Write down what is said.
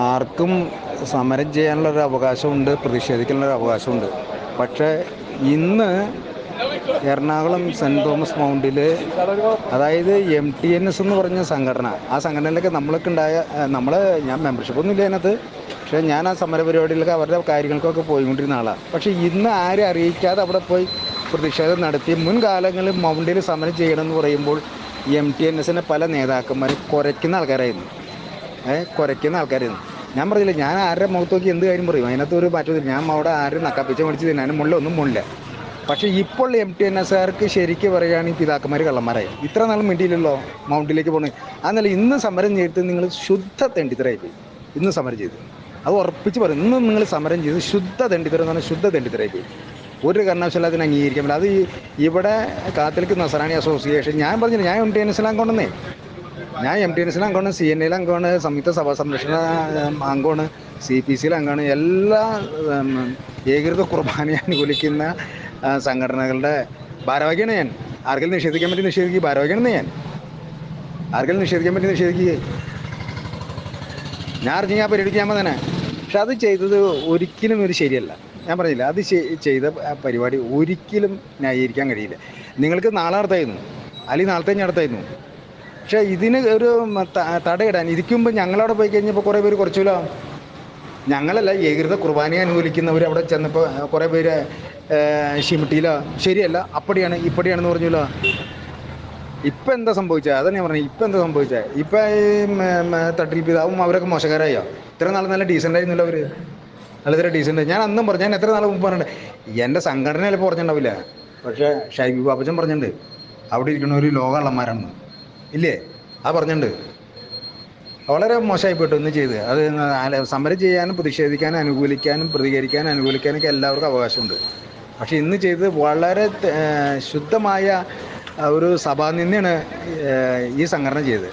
ആർക്കും സമരം ചെയ്യാനുള്ളൊരു അവകാശമുണ്ട് പ്രതിഷേധിക്കാനുള്ളൊരു അവകാശമുണ്ട്. പക്ഷേ ഇന്ന് എറണാകുളം സെന്റ് തോമസ് മൗണ്ടിൽ അതായത് എം ടി എൻ എസ് എന്ന് പറഞ്ഞ സംഘടന ആ സംഘടനയിലൊക്കെ നമ്മളൊക്കെ ഉണ്ടായ നമ്മൾ ഞാൻ മെമ്പർഷിപ്പ് ഒന്നും ഇല്ല അതിനകത്ത്. പക്ഷേ ഞാൻ ആ സമര പരിപാടിയിലൊക്കെ അവരുടെ കാര്യങ്ങൾക്കൊക്കെ പോയിക്കൊണ്ടിരുന്ന ആളാണ് പക്ഷേ ഇന്ന് ആരും അറിയിക്കാതെ അവിടെ പോയി പ്രതിഷേധം നടത്തി മുൻകാലങ്ങളിൽ മൗണ്ടിൽ സമരം ചെയ്യണമെന്ന് പറയുമ്പോൾ എം ടി എൻ എസിന്റെ പല നേതാക്കന്മാരും കുറയ്ക്കുന്ന ആൾക്കാരായിരുന്നു. കുരയ്ക്കുന്ന ആൾക്കാരായിരുന്നു. ഞാൻ പറഞ്ഞില്ല ഞാൻ ആരുടെ മുഖത്ത് നോക്കി എന്ത് കാര്യം പറയും? അതിനകത്ത് ഒരു പറ്റത്തില്ല ഞാൻ അവിടെ ആരും നക്കാപ്പിച്ച മേടിച്ച് തിന്നാനും മുള്ള ഒന്നും മുള്ളില്ല പക്ഷെ ഇപ്പോൾ എം ടി എൻ എസ് എസ്സുകാർക്ക് ശരിക്കും പറയുകയാണെങ്കിൽ പിതാക്കന്മാർ കള്ളന്മാരായി. ഇത്ര നാളും മിണ്ടിയില്ലല്ലോ മൗണ്ടിലേക്ക് പോകണേ അതല്ല ഇന്ന് സമരം ചെയ്ത് നിങ്ങൾ ശുദ്ധ തെണ്ടിത്തരായി പോയി ഇന്ന് സമരം ചെയ്തു. അത് ഉറപ്പിച്ച് പറയും ഇന്ന് നിങ്ങൾ സമരം ചെയ്ത് ശുദ്ധ തെണ്ടിത്തരം എന്ന് പറഞ്ഞാൽ ശുദ്ധ തെണ്ടിത്തരായി പോയി ഒരു കാരണവശാലും അതിനെ അംഗീകരിക്കാൻ പറ്റില്ല. അത് ഇവിടെ കാത്തലിക് നസറാണി അസോസിയേഷൻ. ഞാൻ പറഞ്ഞില്ല ഞാൻ എം ടി എൻ എസിൽ അംഗമാണെന്നേ ഞാൻ എം ടി എൻ എസിൽ അംഗമാണ് സി എൻ എയിൽ അംഗമാണ് സംയുക്ത സഭാ സംരക്ഷണ അംഗമാണ് സി പി സിയിൽ അംഗമാണ് എല്ലാ ഏകീകൃത കുർബാനയെ അനുകൂലിക്കുന്ന സംഘടനകളുടെ ഭാരവാഹിയാണ് ഞാൻ. ആർക്കെങ്കിലും നിഷേധിക്കാൻ പറ്റി നിഷേധിക്കുക ഭാരവാഹിയാണ് ഞാൻ. ആർക്കെങ്കിലും നിഷേധിക്കാൻ പറ്റി നിഷേധിക്കുക ഞാൻ അറിഞ്ഞാൽ ആ പരിപാടിക്ക് ഞാൻ തന്നെ പക്ഷെ അത് ചെയ്തത് ഒരിക്കലും ഒരു ശരിയല്ല. ഞാൻ പറഞ്ഞില്ല അത് ചെയ്ത പരിപാടി ഒരിക്കലും ന്യായീകരിക്കാൻ കഴിയില്ല. നിങ്ങൾക്ക് നാളെ നടത്തായിരുന്നു. അല്ലെങ്കിൽ നാളത്തെ നടത്തായിരുന്നു. പക്ഷേ ഇതിന് ഒരു തടയിടാൻ ഇരിക്കുമ്പോൾ ഞങ്ങളവിടെ പോയി കഴിഞ്ഞപ്പോൾ കുറേ പേര് കുറച്ചുല്ലോ ഞങ്ങളല്ല ഏകൃത കുർബാനയെ അനുകൂലിക്കുന്നവർ അവിടെ ചെന്നപ്പോൾ കുറേ പേര് ഷിമിട്ടിയിലോ ശരിയല്ല അപ്പടിയാണ് ഇപ്പടിയാണെന്ന് പറഞ്ഞല്ലോ ഇപ്പം എന്താ സംഭവിച്ചത് അതാണ് ഞാൻ പറഞ്ഞത് ഇപ്പം എന്താ സംഭവിച്ചത് ഇപ്പം തട്ടിൽ പിതാവും അവരൊക്കെ മോശക്കാരായോ? ഇത്ര നാൾ നല്ല ഡീസന്റ് ആയിരുന്നല്ലോ അവർ ഇത്ര ഡീസന്റ് ഞാൻ അന്നും പറഞ്ഞു ഞാൻ എത്ര നാൾ മുമ്പ് പറഞ്ഞിട്ടുണ്ട്. എന്റെ സംഘടന ചിലപ്പോൾ പറഞ്ഞിട്ടുണ്ടാവില്ല. പക്ഷേ ഷൈബി ബാബച്ചൻ പറഞ്ഞിട്ടുണ്ട് അവിടെ ഇരിക്കുന്ന ഒരു ലോകള്ളന്മാരാണെന്ന് ഇല്ലേ? ആ പറഞ്ഞിട്ടുണ്ട്. വളരെ മോശമായി പോയിട്ട് ഇന്ന് ചെയ്ത്. അത് സമരം ചെയ്യാനും പ്രതിഷേധിക്കാനും അനുകൂലിക്കാനും പ്രതികരിക്കാനും അനുകൂലിക്കാനും ഒക്കെ എല്ലാവർക്കും അവകാശമുണ്ട്. പക്ഷെ ഇന്ന് ചെയ്തത് വളരെ ശുദ്ധമായ ഒരു സഭാനിന്ദയാണ് ഈ സംഘടന ചെയ്തത്.